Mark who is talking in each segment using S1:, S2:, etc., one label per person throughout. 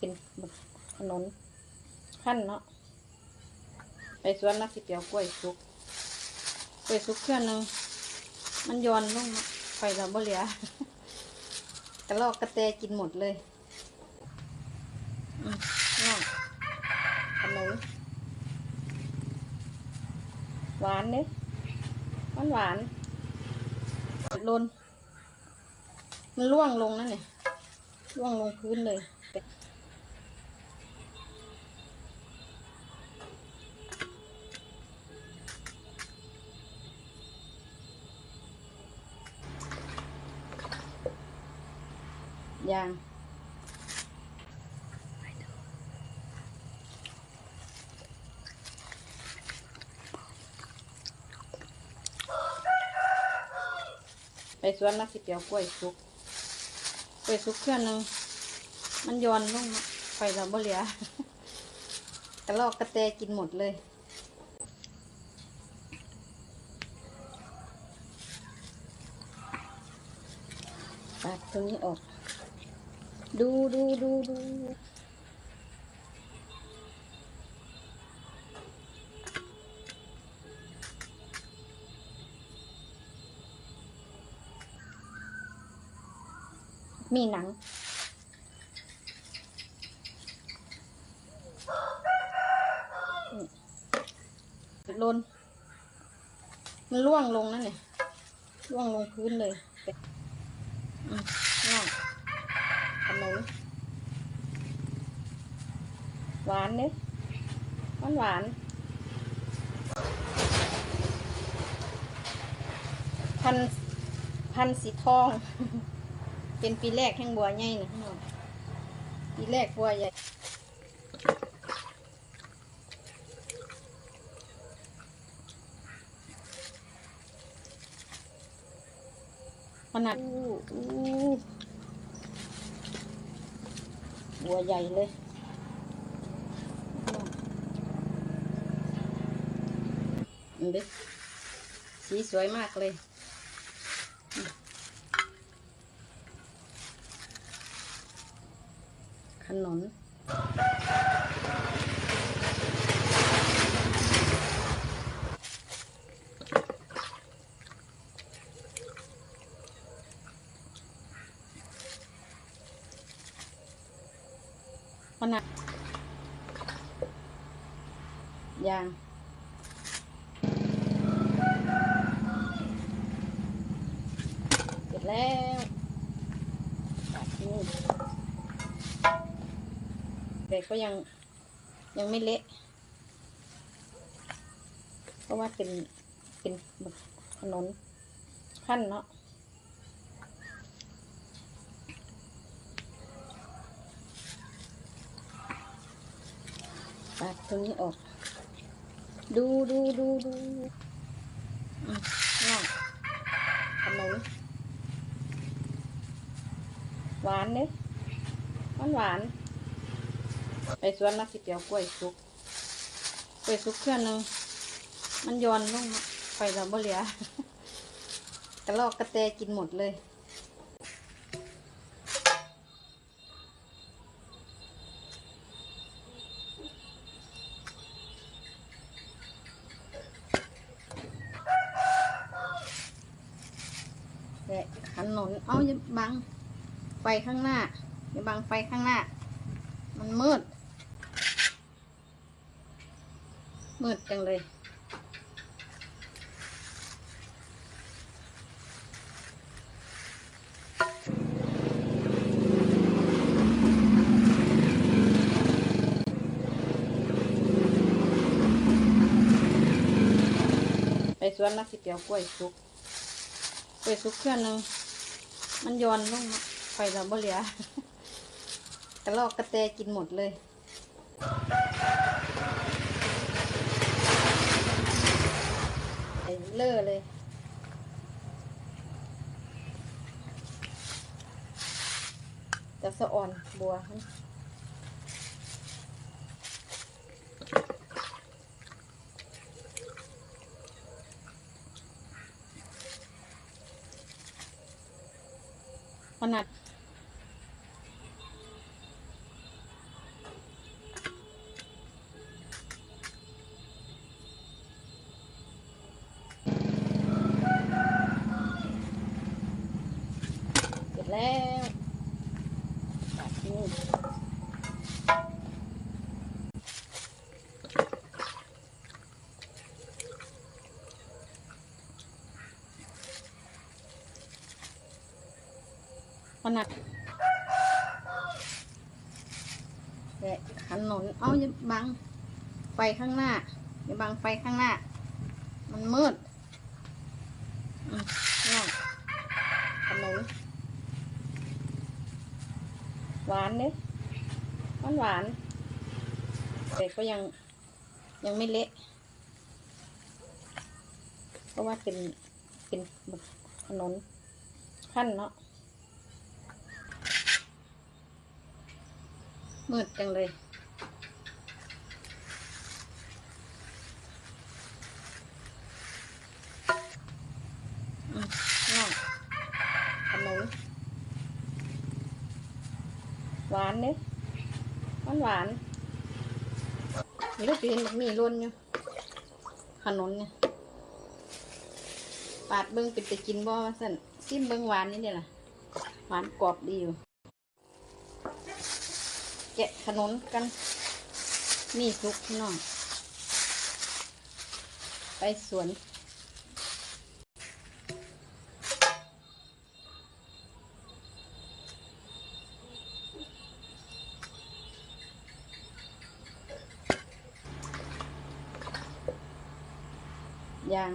S1: เป็นขนนขั้นเนาะไปสวนนักสิเปียวกล้วยสุกกล้วยสุกเครื่องหนึงมันย้อนลงไฟเราบ่เหลือกระลอกกระแตกินหมดเลยอืมน่องขนมหวานเด้หวานหวานลนมันล่วงลงนั่นเนี่ยล่วงลงพื้นเลย ยาง ไปสวนนักสิเปียวกล้วยสุกกล้วยสุกเครื่องหนึง มันย้อนลงเนาะไฟเราบ่เหลือกระลอกกระแตกินหมดเลยตัดตรงนี้ออก ดูดูดูดูมีหนัง ลน มันล่วงลงนั่นเนี่ยล่วงลงพื้นเลยอืม ขนมหวานเด้หวานหวานพันพันสีทอง เป็นปีแรกแห่งบัวใหญ่นะพี่น้องปีแรกบัวใหญ่ขนาดอู้อู้ัวใหญ่เลยอืมดิสีสวยมากเลย ขนน ยาง เสร็จแล้วตัดนี่แต่ก็ยังยังไม่เละ เพราะว่าเป็นเป็นถนนขั้นเนาะตัดตรงนี้ออก ดูดูดูดูอืมน่องขนมหวานเด้หวานหวาน ไปสวนนักสิเปียวกล้วยสุก กล้วยสุกเครื่องหนึง มันย้อนลงเนาะไฟเราบ่เหลือกระลอกกระแตกินหมดเลย เอาอย่าบังไฟข้างหน้าอย่าบังไฟข้างหน้า มันมืด มืดจังเลย ไปสวนนักสิเปียวกล้วยสุกกล้วยสุกเครื่องหนึง มันย้อนลงเนาะไฟเราบ่เหลือกระลอกกระแตกินหมดเลยเลอะเลยจะสะอ่อนบัว นัด เสร็จแล้ว ขนาดแกะขนนเอาอย่าบังไฟข้างหน้าอย่าบังไฟข้างหน้า มันมืดอืมนี่องขนมหวานเด้หวานหวาน แต่ก็ยังยังไม่เละเพราะว่าเป็นเป็นแบบขนมขั้นเนาะ มืดจังเลย น่องขนมหวานเด้หวานหวานมีลูกปีนมีร่นอยู่ขนมเนี่ยปาดเบิ้งเป็นไปกินบ่สั่นซิมเบิ้งหวานนี่เดี๋ยวล่ะหวานกรอบดีอยู่ กะขนมกัน มีสุกพี่น้อง ไปสวนยาง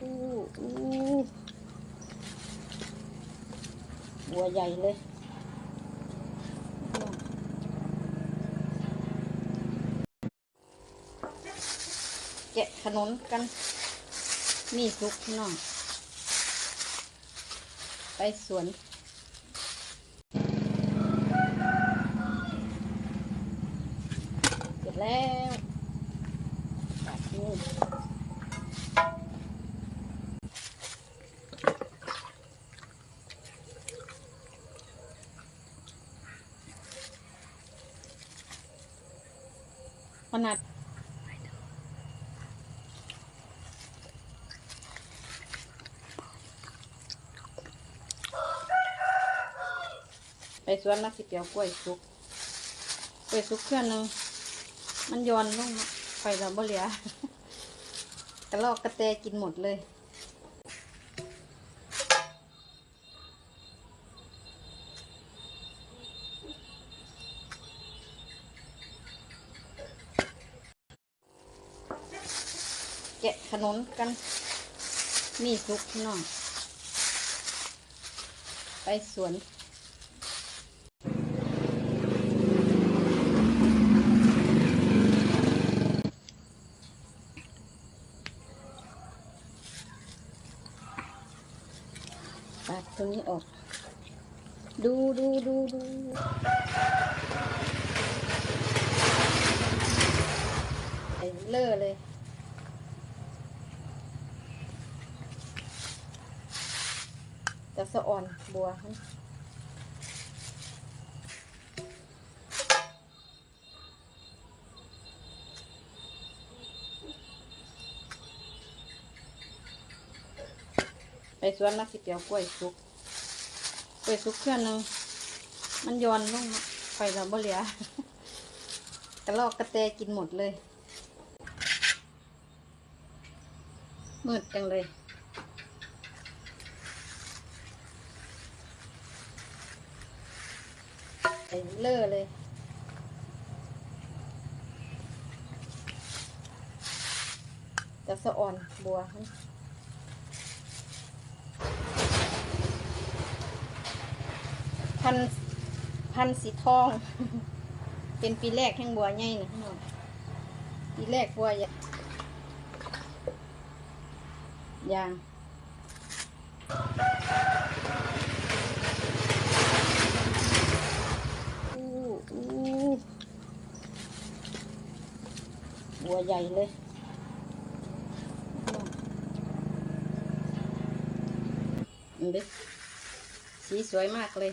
S1: อู้อู้บัวใหญ่เลย แกะขนกันมีสุกพี่น้องไปสวนเสร็จแล้วตัดนี่ขนาด สวนมาสิเปียวกล้วยสุกกล้วยสุกเครื่องหนึงมันย้อนลงไฟเราบ่เหลือกระลอกกระแตกินหมดเลยแกะขนมกัน มีสุกพี่น้อง ไปสวน ตัดตรงนี้ออก ดูดูดูเลอะเลยจะสะอ่อนบัวไปสวนมาสิเปียวกล้วยสุกกล้วยสุกเครื่องหนึง มันย้อนลงไฟเราบ่เหลือกระลอกกระแตกินหมดเลย มืดจังเลยเลอะเลยจะสะอ่อนบัวมันพัน พันสีทอง เป็นปีแรกแห่งบัวใหญ่นะพี่น้องปีแรกบัวใหญ่ยางบัวใหญ่เลยอืมดิสีสวยมากเลย